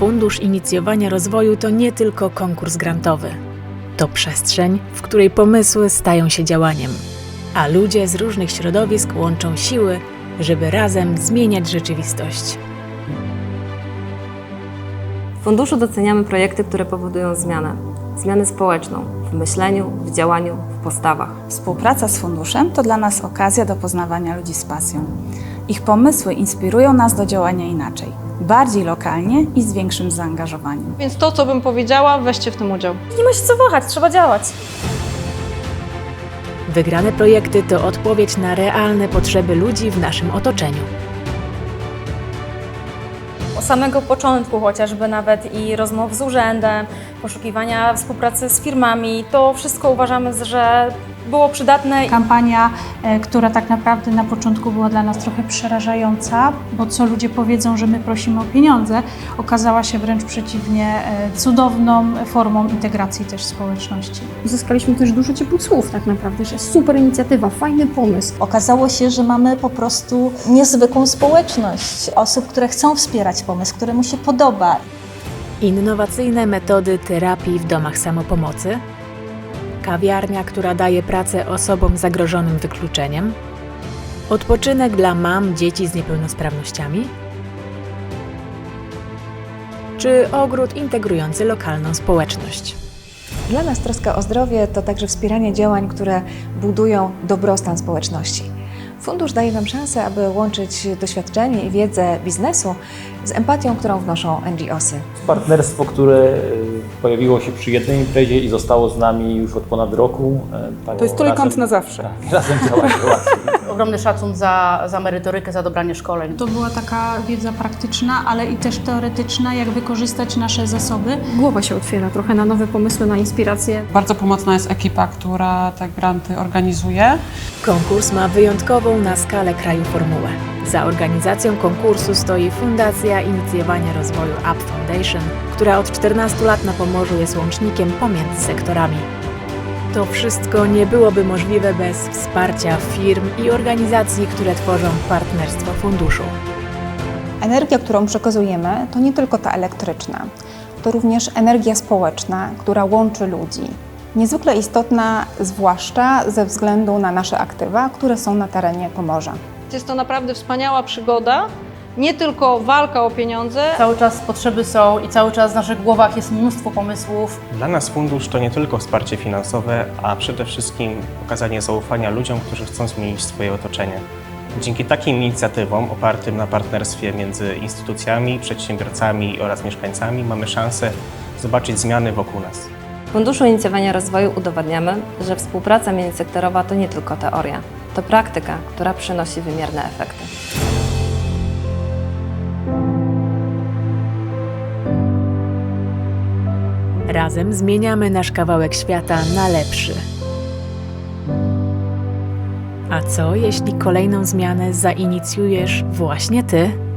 Fundusz Inicjowania Rozwoju to nie tylko konkurs grantowy. To przestrzeń, w której pomysły stają się działaniem, a ludzie z różnych środowisk łączą siły, żeby razem zmieniać rzeczywistość. W funduszu doceniamy projekty, które powodują zmianę. Zmianę społeczną w myśleniu, w działaniu, w postawach. Współpraca z funduszem to dla nas okazja do poznawania ludzi z pasją. Ich pomysły inspirują nas do działania inaczej, bardziej lokalnie i z większym zaangażowaniem. Więc to, co bym powiedziała, weźcie w tym udział. Nie ma się co wahać, trzeba działać. Wygrane projekty to odpowiedź na realne potrzeby ludzi w naszym otoczeniu. Od samego początku chociażby nawet i rozmów z urzędem, poszukiwania współpracy z firmami, to wszystko uważamy, że było przydatne. Kampania, e, która tak naprawdę na początku była dla nas trochę przerażająca, bo co ludzie powiedzą, że my prosimy o pieniądze, okazała się wręcz przeciwnie e, cudowną formą integracji też społeczności. Uzyskaliśmy też dużo ciepłych słów tak naprawdę, że super inicjatywa, fajny pomysł. Okazało się, że mamy po prostu niezwykłą społeczność osób, które chcą wspierać pomysł, któremu się podoba. Innowacyjne metody terapii w domach samopomocy, kawiarnia, która daje pracę osobom zagrożonym wykluczeniem, odpoczynek dla mam dzieci z niepełnosprawnościami, czy ogród integrujący lokalną społeczność. Dla nas troska o zdrowie to także wspieranie działań, które budują dobrostan społeczności. Fundusz daje nam szansę, aby łączyć doświadczenie i wiedzę biznesu z empatią, którą wnoszą NGOsy. Partnerstwo, które y, pojawiło się przy jednej imprezie i zostało z nami już od ponad roku. e, To jest trójkąt razem- na zawsze. Tak, razem działa się łatwiej. Ogromny szacun za, za merytorykę, za dobranie szkoleń. To była taka wiedza praktyczna, ale i też teoretyczna, jak wykorzystać nasze zasoby. Głowa się otwiera trochę na nowe pomysły, na inspiracje. Bardzo pomocna jest ekipa, która te granty organizuje. Konkurs ma wyjątkową na skalę kraju formułę. Za organizacją konkursu stoi Fundacja Inicjowania Rozwoju Up Foundation, która od 14 lat na Pomorzu jest łącznikiem pomiędzy sektorami. To wszystko nie byłoby możliwe bez wsparcia firm i organizacji, które tworzą partnerstwo funduszu. Energia, którą przekazujemy, to nie tylko ta elektryczna, to również energia społeczna, która łączy ludzi. Niezwykle istotna, zwłaszcza ze względu na nasze aktywa, które są na terenie Pomorza. Jest to naprawdę wspaniała przygoda, nie tylko walka o pieniądze, Cały czas potrzeby są i cały czas w naszych głowach jest mnóstwo pomysłów. Dla nas fundusz to nie tylko wsparcie finansowe, a przede wszystkim okazanie zaufania ludziom, którzy chcą zmienić swoje otoczenie. Dzięki takim inicjatywom opartym na partnerstwie między instytucjami, przedsiębiorcami oraz mieszkańcami mamy szansę zobaczyć zmiany wokół nas. W Funduszu Inicjowania Rozwoju udowadniamy, że współpraca międzysektorowa to nie tylko teoria, to praktyka, która przynosi wymierne efekty. Razem zmieniamy nasz kawałek świata na lepszy. A co, jeśli kolejną zmianę zainicjujesz właśnie Ty?